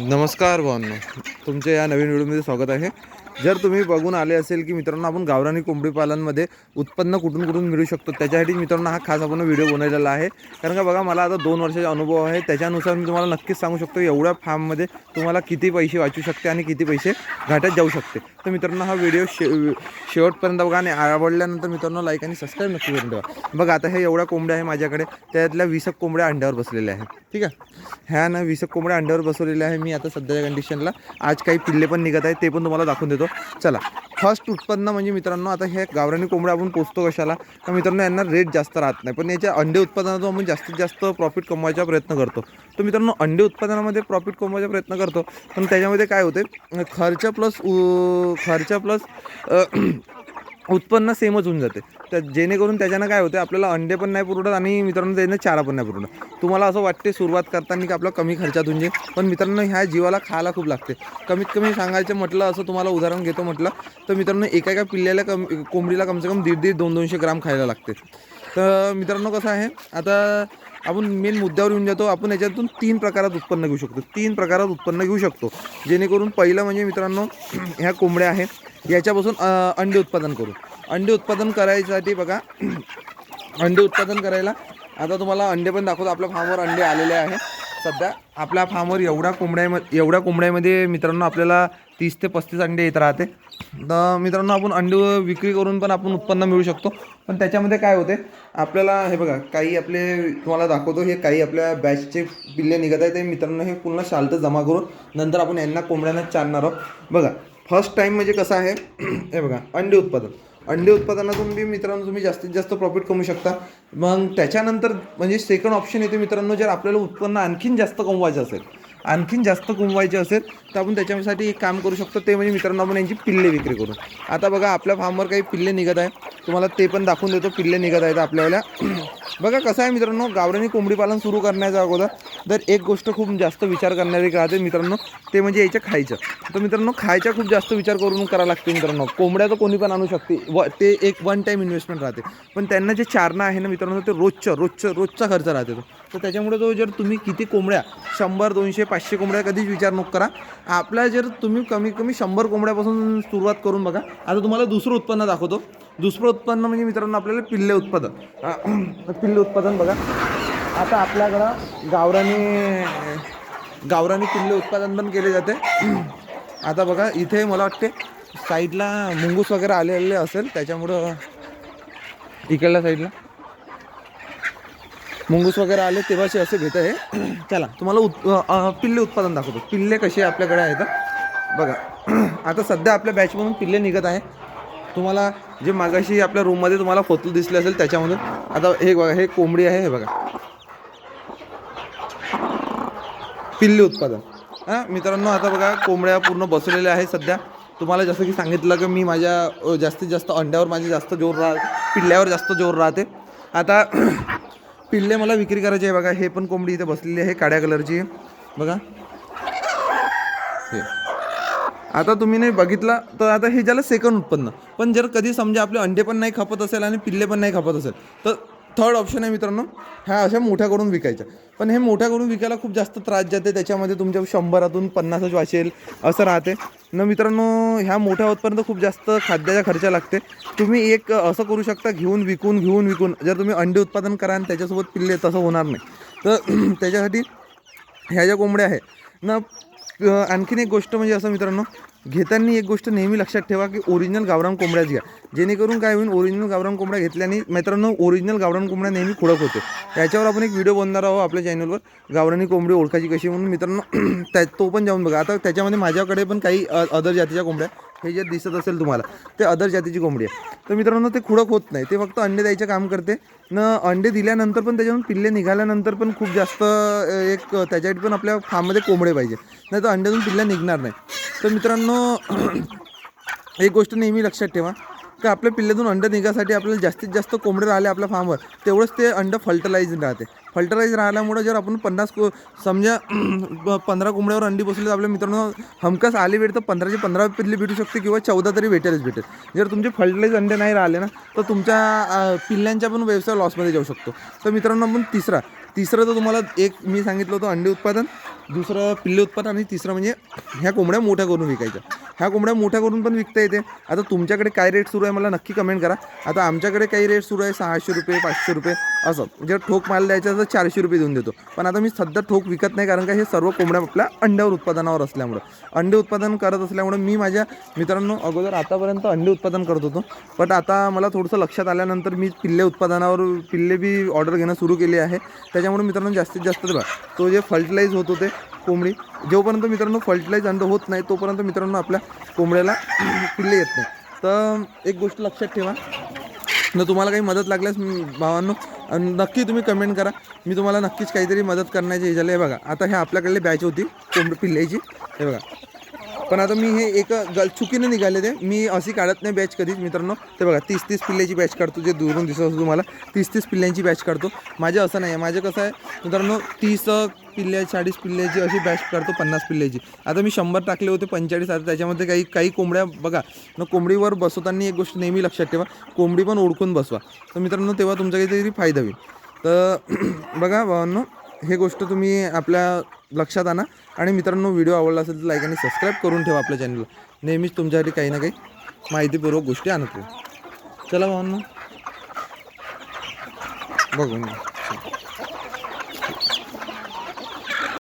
नमस्कार भावांनो तुमच्या या नवीन व्हिडिओमध्ये स्वागत आहे. जर तुम्ही बघून आले असेल की मित्रांनो आपण गावरानी कोंबडी पालनमध्ये उत्पन्न कुठून कुठून मिळू शकतो त्याच्यासाठी मित्रांनो हा खास आपण व्हिडिओ बनवलेला आहे. कारण का बघा मला आता दोन वर्षाचा अनुभव आहे. त्याच्यानुसार मी तुम्हाला नक्कीच सांगू शकतो एवढ्या फार्ममध्ये तुम्हाला किती पैसे वाचू शकते आणि किती पैसे घाट्यात जाऊ शकते. तर मित्रांनो हा व्हिडिओ शे शेवटपर्यंत बघा आणि आवडल्यानंतर मित्रांनो लाईक आणि सबस्क्राईब नक्की करून ठेवा. बघा आता हे एवढ्या कोंबड्या आहे माझ्याकडे. त्यातल्या वीसक कोंबड्या अंड्यावर बसलेल्या आहेत. ठीक आहे? ह्या ना वीसक कोंबड्या अंड्यावर बसवलेल्या आहे मी आता सध्याच्या कंडिशनला आज काही पिल्ले पण निघत आहेत ते पण तुम्हाला दाखवून देतो. चला फर्स्ट उत्पन्न म्हणजे मित्रांनो आता हे गावरानी कोंबड्या आपण पोचतो कशाला? तर मित्रांनो यांना रेट जास्त राहत नाही. पण याच्या अंडे उत्पादनातून आपण जास्तीत जास्त प्रॉफिट कमवायचा प्रयत्न करतो. तर मित्रांनो अंडे उत्पादनामध्ये प्रॉफिट कमवायचा प्रयत्न करतो. पण त्याच्यामध्ये काय होते खर्च प्लस खर्च प्लस उत्पन्न सेमच होऊन जाते. तर जेणेकरून त्याच्यानं काय होते आपल्याला अंडे पण नाही पुरवत आणि मित्रांनो त्यानं चारा पण नाही पुरवडत तुम्हाला असं वाटते सुरुवात करताना की आपलं कमी खर्चात होऊन जाईल पण मित्रांनो ह्या जीवाला खायला खूप लागते. कमीत कमी सांगायचं म्हटलं असं तुम्हाला उदाहरण घेतो म्हटलं तर मित्रांनो एका एका पिल्ल्याला कम कोंबडीला कमसे कम दीड दीड दोन दोनशे ग्राम खायला लागते. तर मित्रांनो कसं आहे आता आपण मेन मुद्द्यावर येऊन जातो आपण याच्यातून तीन प्रकारात उत्पन्न घेऊ शकतो. तीन प्रकारात उत्पन्न घेऊ शकतो. जेणेकरून पहिलं म्हणजे मित्रांनो ह्या कोंबड्या आहेत. याच्यापासून अंडे उत्पादन करू. अंडे उत्पादन करायसाठी बघा अंडे उत्पादन करायला आता तुम्हाला अंडे पण दाखवतो. आपल्या फार्मवर अंडे आलेले आहे. सध्या आपल्या फार्मवर एवढ्या कोंबड्यामध्ये एवढ्या कोंबड्यामध्ये मित्रांनो आपल्याला तीस ते पस्तीस अंडे येत राहते. तर मित्रांनो आपण अंडे विक्री करून पण आपण उत्पन्न मिळू शकतो. पण त्याच्यामध्ये काय होते आपल्याला हे बघा काही आपले तुम्हाला दाखवतो हे काही आपल्या बॅचचे पिल्ले निघत आहे ते मित्रांनो हे पूर्ण शालतं जमा करून नंतर आपण यांना कोंबड्यांना चालणार आहोत. बघा फर्स्ट टाईम म्हणजे कसं आहे हे बघा अंडे उत्पादन. अंडे उत्पादनातून बी मित्रांनो तुम्ही जास्तीत जास्त प्रॉफिट कमवू शकता. मग त्याच्यानंतर म्हणजे सेकंड ऑप्शन येते मित्रांनो जर आपल्याला उत्पन्न आणखीन जास्त कमवायचं असेल आणखीन जास्त कमवायचे असेल तर आपण त्याच्यासाठी एक काम करू शकतो ते म्हणजे मित्रांनो आपण यांची पिल्ले विक्री करू. आता बघा आपल्या फार्मवर काही पिल्ले निघत आहे तुम्हाला ते पण दाखवून देतो. पिल्ले निघत आहेत आपल्याला. बघा कसं आहे मित्रांनो गावरानी कोंबडी पालन सुरू करण्याच्या अगोदर तर एक गोष्ट खूप जास्त विचार करणारी राहते मित्रांनो ते म्हणजे याच्या खायचं. तर मित्रांनो खायचा खूप जास्त विचार करून करावं लागते मित्रांनो. कोंबड्या तर कोणी पण आणू शकते. व ते एक वन टाईम इन्व्हेस्टमेंट राहते. पण त्यांना जे चारणं आहे ना मित्रांनो ते रोजचं रोजचं रोजचा खर्च राहते तो. तर त्याच्यामुळे तो जर तुम्ही किती कोंबड्या शंभर दोनशे पाचशे कोंबड्या कधीच विचार नको करा. आपल्या जर तुम्ही कमी कमी शंभर कोंबड्यापासून सुरुवात करून बघा. आता तुम्हाला दुसरं उत्पन्न दाखवतो. दुसरं उत्पन्न म्हणजे मित्रांनो आपल्याला पिल्ले उत्पादन. पिल्ले उत्पादन बघा. आता आपल्याकडं गावरानी गावरानी पिल्ले उत्पादन पण केले जाते. आता बघा इथे मला वाटते साईडला मुंगूस वगैरे आलेले असेल त्याच्यामुळं इकडल्या साईडला. मुंगूस वगैरे आले तेव्हाचे असे घेत आहे. चला तुम्हाला उत् पिल्ले उत्पादन दाखवतो. पिल्ले कसे आपल्याकडे आहेत बघा. आता सध्या आपल्या बॅचमधून पिल्ले निघत आहे. तुम्हाला जे मागाशी आपल्या रूममध्ये तुम्हाला फोटो दिसले असेल त्याच्यामधून आता हे बघा हे कोंबडी आहे हे बघा. पिल्ले उत्पादन. हां मित्रांनो आता बघा कोंबड्या पूर्ण बसवलेल्या आहे सध्या. तुम्हाला जसं की सांगितलं की मी माझ्या जास्तीत जास्त अंड्यावर माझी जास्त जोर राह पिल्ल्यावर जास्त जोर राहते. आता पिल्ले मला विक्री करायचे आहे बघा. हे पण कोंबडी इथे बसलेली आहे काळ्या कलरची. बघा. हे. आता तुम्ही नाही बघितलं तर आता हे झालं सेकंड उत्पन्न. पण जर कधी समजा आपले अंडे पण नाही खपत असेल आणि पिल्ले पण नाही खपत असेल तर थर्ड ऑप्शन आहे मित्रांनो ह्या अशा मोठ्या करून विकायच्या. पण हे मोठ्या करून विकायला खूप जास्त त्रास जाते त्याच्यामध्ये तुमच्या शंभरातून पन्नासच वाचेल असं राहते. न मित्रांनो ह्या मोठ्या होतपर्यंत खूप जास्त खाद्याचा खर्च लागते. तुम्ही एक असं करू शकता घेऊन विकून घेऊन विकून. जर तुम्ही अंडे उत्पादन करा आणि त्याच्यासोबत पिल्ले तसं होणार नाही. तर त्याच्यासाठी ह्या ज्या कोंबड्या आहे ना आणखीन एक गोष्ट म्हणजे असं मित्रांनो घेताना एक गोष्ट नेहमी लक्षात ठेवा की ओरिजिनल गावरान कोंबड्याच घ्या जेणेकरून काय होईल ओरिजिनल गावरान कोंबड्या घेतल्याने मित्रांनो ओरिजिनल गावरान कोंबड्या नेहमी खुडक होते. त्याच्यावर आपण एक व्हिडिओ बनणार आहोत आपल्या चॅनलवर गावरानी कोंबडी ओळखायची कशी म्हणून मित्रांनो त्या तो पण जाऊन बघा. आता त्याच्यामध्ये माझ्याकडे पण काही अदर जातीच्या कोंबड्या हे जे दिसत असेल तुम्हाला ते अदर जातीची कोंबडी आहे. तर मित्रांनो ते खुडक होत नाही. ते फक्त अंडे द्यायचं काम करते. न अंडे दिल्यानंतर पण त्याच्यातून पिल्ले निघाल्यानंतर पण खूप जास्त एक त्याच्यासाठी पण आपल्या फार्ममध्ये कोंबडे पाहिजे. नाही तर अंड्यातून पिल्ल्या निघणार नाही. तर मित्रांनो एक गोष्ट नेहमी लक्षात ठेवा. का आपल्या पिल्ल्यातून अंडं निघासाठी आपल्याला जास्तीत जास्त कोंबडे राहिले आपल्या फार्मवर तेवढंच ते अंडं फल्टलाईज राहते. फल्टलाईज राहिल्यामुळे जर आपण पन्नास को समजा पंधरा कोंबड्यावर अंडी बसली तर आपल्या मित्रांनो हमखास आली वेळ तर पंधराची पंधरा पिल्ली भेटू शकते किंवा चौदा तरी भेटेलच भेटेल. जर तुमचे फल्टलाईज अंडे नाही राहिले ना तर तुमच्या पिल्ल्यांच्या पण व्यवसाय लॉसमध्ये जाऊ शकतो. तर मित्रांनो आपण तिसरा तिसरं तर तुम्हाला एक मी सांगितलं होतं अंडे उत्पादन दुसरं पिल्ले उत्पादन आणि तिसरं म्हणजे ह्या कोंबड्या मोठ्या करून विकायच्या. ह्या कोंबड्या मोठ्या करून पण विकता येते. आता तुमच्याकडे काय रेट सुरू आहे मला नक्की कमेंट करा. आता आमच्याकडे काही रेट सुरू आहे सहाशे रुपये पाचशे रुपये असं. जर ठोक माल द्यायचा तर चारशे रुपये देऊन देतो. पण आता मी सध्या ठोक विकत नाही कारण का हे सर्व कोंबड्या आपल्या अंड्यावर उत्पादनावर असल्यामुळं. अंडे उत्पादन करत असल्यामुळं मी माझ्या मित्रांनो अगोदर आतापर्यंत अंडे उत्पादन करत होतो. बट आता मला थोडंसं लक्षात आल्यानंतर मी पिल्ले उत्पादनावर पिल्ले बी ऑर्डर घेणं सुरू केले आहे. त्याच्यामुळे मित्रांनो जास्तीत जास्त बघा तो जे फर्टिलाइज होत होते कोंबडी जोपर्यंत मित्रांनो फर्टिलाइज अंड होत नाही तोपर्यंत मित्रांनो आपल्या कोंबड्याला पिल्ले येत नाही. तर एक गोष्ट लक्षात ठेवा. न तुम्हाला काही मदत लागल्यास भावांनो नक्की तुम्ही कमेंट करा. मी तुम्हाला नक्कीच काहीतरी मदत करण्याची झाली आहे बघा. आता हे आपल्याकडले बॅच होती कोंबडी पिल्ल्याची. हे बघा. पण आता मी हे एक गल चुकीने निघाले ते. मी अशी काढत नाही बॅच कधीच मित्रांनो. ते बघा तीस तीस पिल्ल्याची बॅच काढतो जे दुरून दिसत असतो तुम्हाला. तीस तीस पिल्ल्यांची बॅच काढतो. माझे असं नाही आहे माझं कसं आहे मित्रांनो तीस पिल्ल्या चाळीस पिल्ल्याची अशी बॅच काढतो पन्नास पिल्ल्याची. आता मी शंभर टाकले होते पंचेचाळीस. आता त्याच्यामध्ये काही काही कोंबड्या बघा न कोंबडीवर बसवताना एक गोष्ट नेहमी लक्षात ठेवा. कोंबडी पण ओळखून बसवा. तर मित्रांनो तेव्हा तुमचा काहीतरी फायदा होईल. तर बघा भावांनो हे गोष्ट तुम्ही आपल्या लक्षात आणा. आणि मित्रांनो व्हिडिओ आवडला असेल तर लाईक आणि सबस्क्राईब करून ठेवा आपल्या चॅनलला नेहमीच तुमच्यासाठी काही ना काही माहितीपूर्वक गोष्टी आणत चला भावांनो. बघून बघू.